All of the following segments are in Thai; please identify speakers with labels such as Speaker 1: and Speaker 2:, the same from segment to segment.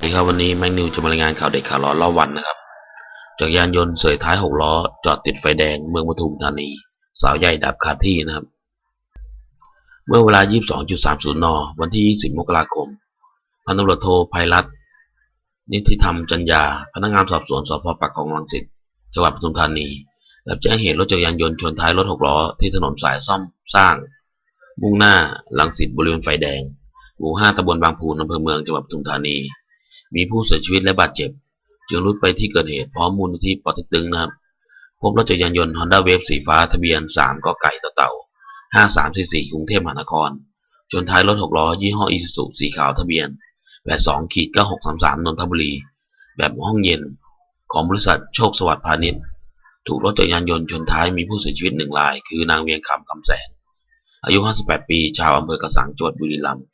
Speaker 1: สวัสดีครับวันนี้แมงนิวจะมารายงานข่าวเด็กข่าวร้อนรอบวันนะครับจักรยานยนต์เสยท้ายหกล้อ จอดติดไฟแดงเมืองปทุมธานี สาวใหญ่ดับคาที่นะครับ เมื่อเวลา 22.30 น วันที่ 20 มกราคม พันตำรวจโทไพรัตน์นิติธรรมจัญญา พนักงานสอบสวนสพปักคลองลังสิตจังหวัดปทุมธานีรับแจ้งเหตุรถจักรยานยนต์ชนท้ายรถหกล้อที่ถนนสายซ่อมสร้าง มุ่งหน้าลังสิตบริเวณไฟแดงหมู่5ตำบลบางพูนอำเภอเมืองจังหวัดปทุมธานี มีผู้เสียชีวิตและบาดเจ็บ จึงรุดไปที่เกิดเหตุพร้อมมูลนิธิปอต็กตึงนะครับ พบรถจักรยานยนต์ Honda Wave สีฟ้าทะเบียน 3กไก่ต่อเต่า 5344 กรุงเทพมหานคร ชนท้ายรถหกล้อยี่ห้ออีซูซุสีขาวทะเบียน 82ขีด9633 นนทบุรี แบบห้องเย็น ของบริษัทโชคสวัสดิ์พาณิชย์ ถูกรถจักรยานยนต์ชนท้ายมีผู้เสียชีวิตหนึ่งราย คือนางเวียงคำคำแสงอายุ 58 ปี ชาวอำเภอกระสังจังหวัดบุรีรัมย์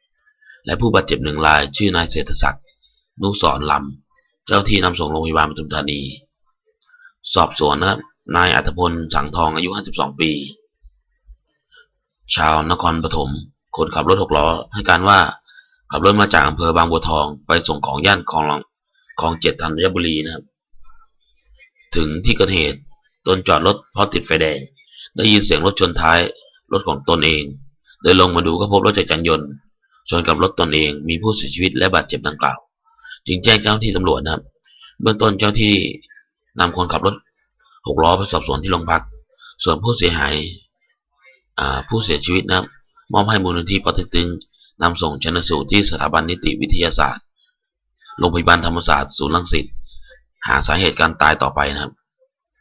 Speaker 1: และผู้บาดเจ็บหนึ่งราย ชื่อนายเศรษฐศักดิ์ นุสรลำ เจ้าที่นำส่งโรงพยาบาลปทุมธานี สอบสวนนะครับ นายอัธพลสังทองอายุ 52 ปี ชาวนครปฐม คนขับรถหกล้อ ให้การว่าขับรถมาจากอำเภอบางบัวทองไปส่งของย่านคลองลองคลองเจ็ดธัญบุรีนะครับ ถึงที่เกิดเหตุตนจอดรถเพราะติดไฟแดง ได้ยินเสียงรถชนท้ายรถของตนเอง เดินลงมาดูก็พบรถจักรยานยนต์ชนกับรถตนเองมีผู้เสียชีวิตและบาดเจ็บดังกล่าว จึงแจ้งเจ้าหน้าที่ตำรวจนะครับ เบื้องต้นเจ้าที่นำคนขับรถหกล้อไปสอบสวนที่โรงพัก ส่วนผู้เสียหายผู้เสียชีวิตนะครับ มอบให้มูลนิธิปฏิตึงนำส่งชนสูตรที่สถาบันนิติวิทยาศาสตร์ โรงพยาบาลธรรมศาสตร์ศูนย์รังสิต หาสาเหตุการตายต่อไปนะครับ